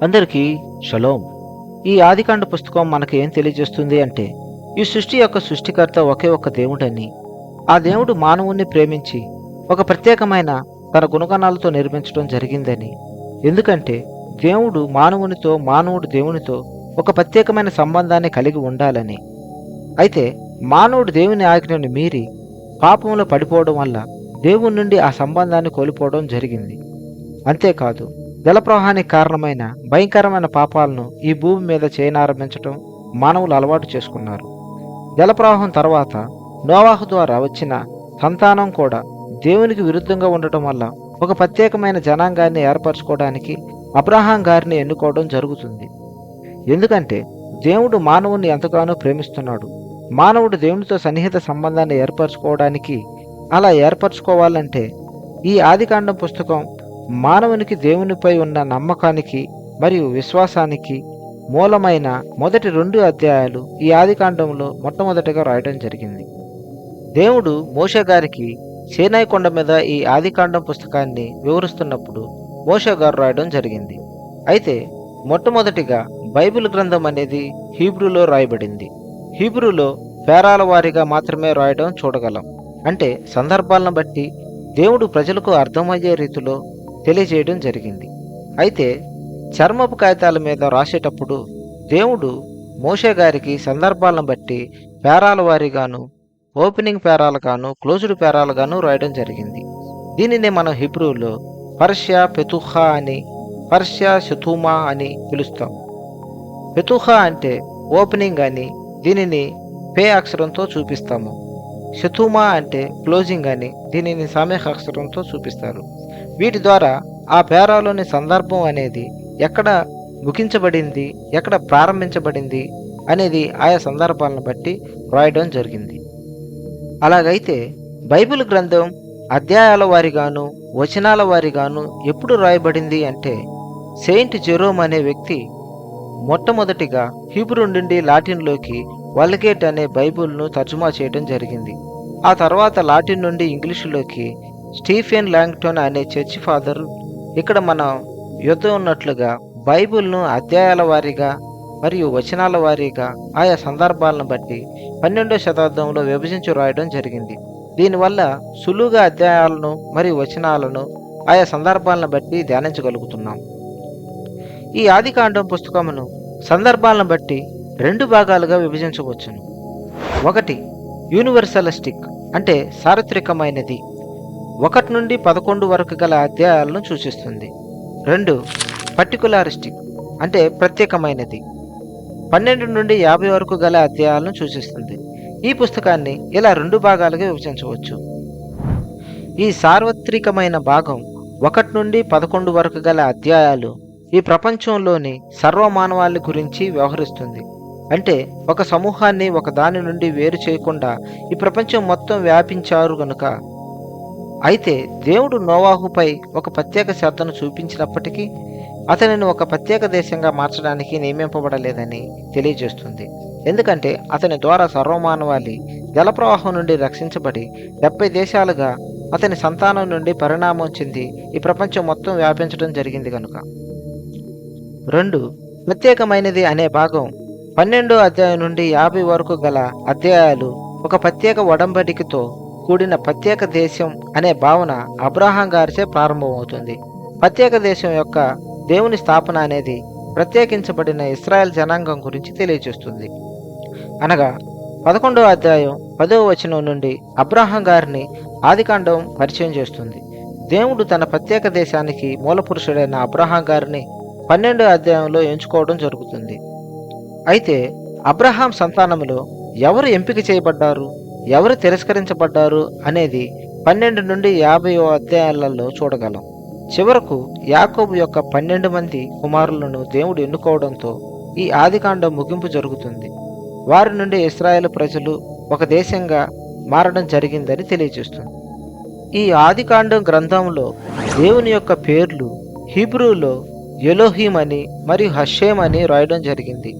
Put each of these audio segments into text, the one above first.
అందరికీ షలోం. ఈ ఆదికాండ పుస్తకం మనకు ఏం తెలియజేస్తుంది అంటే ఈ సృష్టి యొక్క సృష్టికర్త ఒకే ఒక్క దేవుడని. ఆ దేవుడు మానవుణ్ణి ప్రేమించి ఒక ప్రత్యేకమైన తన గుణగణాలతో నిర్మించడం జరిగిందని. ఎందుకంటే దేవుడు మానవునితో మానవుడు దేవునితో ఒక ప్రత్యేకమైన సంబంధాన్ని కలిగి ఉండాలని. అయితే మానవుడు దేవుని ఆజ్ఞను మీరి పాపంలో పడిపోవడం వల్ల దేవుని నుండి ఆ సంబంధాన్ని కోల్పోవడం జరిగింది. అంతేకాదు జలప్రవాహానికి కారణమైన భయంకరమైన పాపాలను ఈ భూమి మీద చేయనారంభించడం మానవులు అలవాటు చేసుకున్నారు. జలప్రవాహం తర్వాత నోవాహు ద్వారా వచ్చిన సంతానం కూడా దేవునికి విరుద్ధంగా ఉండటం వల్ల ఒక ప్రత్యేకమైన జనాంగాన్ని ఏర్పరచుకోవడానికి అబ్రహాం గారిని ఎన్నుకోవడం జరుగుతుంది. ఎందుకంటే దేవుడు మానవుని ఎంతగానో ప్రేమిస్తున్నాడు. మానవుడు దేవునితో సన్నిహిత సంబంధాన్ని ఏర్పరచుకోవడానికి అలా ఏర్పరచుకోవాలంటే ఈ ఆదికాండం పుస్తకం మానవునికి దేవునిపై ఉన్న నమ్మకానికి మరియు విశ్వాసానికి మూలమైన మొదటి రెండు అధ్యాయాలు ఈ ఆదికాండంలో మొట్టమొదటిగా రాయడం జరిగింది. దేవుడు మోషే గారికి సేనాయి కొండ మీద ఈ ఆదికాండం పుస్తకాన్ని వివరిస్తున్నప్పుడు మోషే గారు రాయడం జరిగింది. అయితే మొట్టమొదటిగా బైబిల్ గ్రంథం అనేది హీబ్రూలో రాయబడింది. హీబ్రూలో పేరాల వారీగా మాత్రమే రాయడం చూడగలం. అంటే సందర్భాలను బట్టి దేవుడు ప్రజలకు అర్థమయ్యే రీతిలో తెలియజేయడం జరిగింది. అయితే చర్మపు కాగితాల మీద రాసేటప్పుడు దేవుడు మోషే గారికి సందర్భాలను బట్టి పేరాల వారీగాను ఓపెనింగ్ పేరాలుగాను క్లోజ్డ్ పేరాలుగాను రాయడం జరిగింది. దీనినే మనం హిబ్రూలో పర్షియా పెతుహా అని పర్షియా శతుమా అని పిలుస్తాం. పెతుహా అంటే ఓపెనింగ్ అని దీనిని పే అక్షరంతో చూపిస్తాము. శతుమా అంటే క్లోజింగ్ అని దీనిని సామేహ అక్షరంతో చూపిస్తారు. వీటి ద్వారా ఆ పేరాలోని సందర్భం అనేది ఎక్కడ ముఖించబడింది ఎక్కడ ప్రారంభించబడింది అనేది ఆయా సందర్భాలను బట్టి రాయడం జరిగింది. అలాగైతే బైబిల్ గ్రంథం అధ్యాయాల వారిగాను వచనాల వారిగాను ఎప్పుడు రాయబడింది అంటే సెయింట్ జెరోమ్ అనే వ్యక్తి మొట్టమొదటిగా హీబ్రూ నుండి లాటిన్లోకి వల్గేట్ అనే బైబిల్ను తర్జుమా చేయడం జరిగింది. ఆ తర్వాత లాటిన్ నుండి ఇంగ్లీషులోకి స్టీఫెన్ లాంగ్టన్ అనే చర్చి ఫాదర్ ఇక్కడ మనం యుద్ధం ఉన్నట్లుగా బైబిల్ను అధ్యాయాల వారీగా మరియు వచనాల వారీగా ఆయా సందర్భాలను బట్టి పన్నెండో శతాబ్దంలో విభజించి రాయడం జరిగింది. దీనివల్ల సులువుగా అధ్యాయాలను మరియు వచనాలను ఆయా సందర్భాలను బట్టి ధ్యానించగలుగుతున్నాం. ఈ ఆదికాండం పుస్తకమును సందర్భాలను బట్టి రెండు భాగాలుగా విభజించవచ్చును. ఒకటి యూనివర్సలిస్టిక్ అంటే సార్వత్రికమైనది. ఒకటి నుండి పదకొండు వరకు గల అధ్యాయాలను సూచిస్తుంది. రెండు పర్టికులారిస్టిక్ అంటే ప్రత్యేకమైనది. పన్నెండు నుండి యాభై వరకు గల అధ్యాయాలను సూచిస్తుంది. ఈ పుస్తకాన్ని ఇలా రెండు భాగాలుగా విభజించవచ్చు. ఈ సార్వత్రికమైన భాగం ఒకటి నుండి పదకొండు వరకు గల అధ్యాయాలు ఈ ప్రపంచంలోని సర్వమానవాళి గురించి వ్యవహరిస్తుంది. అంటే ఒక సమూహాన్ని ఒక దాని నుండి వేరు చేయకుండా ఈ ప్రపంచం మొత్తం వ్యాపించారు గనుక అయితే దేవుడు నోవాహుపై ఒక ప్రత్యేక శ్రద్ధను చూపించినప్పటికీ అతనిని ఒక ప్రత్యేక దేశంగా మార్చడానికి నియమింపబడలేదని తెలియజేస్తుంది. ఎందుకంటే అతని ద్వారా సర్వమానవాళి జలప్రవాహం నుండి రక్షించబడి డెబ్బై దేశాలుగా అతని సంతానం నుండి పరిణామం చెంది ఈ ప్రపంచం మొత్తం వ్యాపించడం జరిగింది కనుక రెండు ప్రత్యేకమైనది అనే భాగం పన్నెండో అధ్యాయం నుండి యాభై వరకు గల అధ్యాయాలు ఒక ప్రత్యేక ఒడంబడికతో కూడిన ప్రత్యేక దేశం అనే భావన అబ్రాహాం గారిచే ప్రారంభమవుతుంది. ప్రత్యేక దేశం యొక్క దేవుని స్థాపన అనేది ప్రత్యేకించబడిన ఇస్రాయెల్ జనాంగం గురించి తెలియజేస్తుంది. అనగా పదకొండవ అధ్యాయం పదవ వచనం నుండి అబ్రాహాం గారిని ఆదికాండం పరిచయం చేస్తుంది. దేవుడు తన ప్రత్యేక దేశానికి మూలపురుషుడైన అబ్రహాం గారిని పన్నెండో అధ్యాయంలో ఎంచుకోవడం జరుగుతుంది. అయితే అబ్రహాం సంతానములో ఎవరు ఎంపిక చేయబడ్డారు? ఎవరు తిరస్కరించబడ్డారు అనేది పన్నెండు నుండి యాభై అధ్యాయాలలో చూడగలం. చివరకు యాకోబు యొక్క పన్నెండు మంది కుమారులను దేవుడు ఎన్నుకోవడంతో ఈ ఆదికాండం ముగింపు జరుగుతుంది. వారి నుండి ఇస్రాయేల్ ప్రజలు ఒక దేశంగా మారడం జరిగిందని తెలియజేస్తుంది. ఈ ఆదికాండం గ్రంథంలో దేవుని యొక్క పేర్లు హీబ్రూలో ఎలోహీం అని మరియు హషేమ్ అని రాయడం జరిగింది.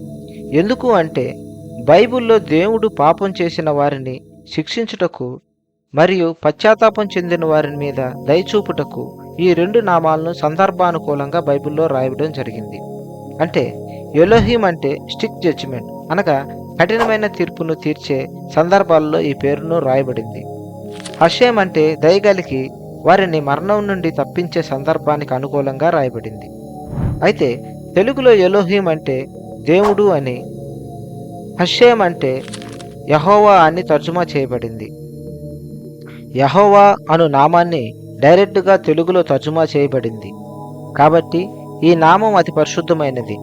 ఎందుకు అంటే బైబిల్లో దేవుడు పాపం చేసిన వారిని శిక్షించుటకు మరియు పశ్చాత్తాపం చెందిన వారి మీద దయచూపుటకు ఈ రెండు నామాలను సందర్భానుకూలంగా బైబిల్లో రాయడం జరిగింది. అంటే ఎలోహిం అంటే స్టిక్ జడ్జిమెంట్ అనగా కఠినమైన తీర్పును తీర్చే సందర్భాల్లో ఈ పేరును రాయబడింది. హషేం అంటే దయగలికి వారిని మరణం నుండి తప్పించే సందర్భానికి అనుకూలంగా రాయబడింది. అయితే తెలుగులో ఎలోహిం అంటే దేవుడు అని హషేం అంటే యహోవా అని తర్జుమా చేయబడింది. యహోవా అను నామాన్ని డైరెక్ట్గా తెలుగులో తర్జుమా చేయబడింది. కాబట్టి ఈ నామం అతి పరిశుద్ధమైనది.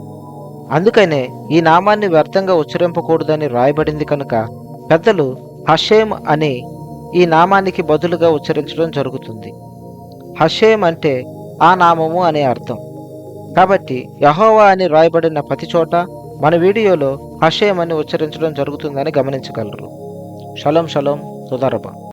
అందుకనే ఈ నామాన్ని వ్యర్థంగా ఉచ్చరింపకూడదని రాయబడింది కనుక పెద్దలు హషేమ్ అని ఈ నామానికి బదులుగా ఉచ్చరించడం జరుగుతుంది. హషేమ్ అంటే ఆ నామము అనే అర్థం. కాబట్టి యహోవా అని రాయబడిన ప్రతి చోట మన వీడియోలో హషేం అని ఉచ్చరించడం జరుగుతుందని గమనించగలరు. Shalom shalom సుధారబా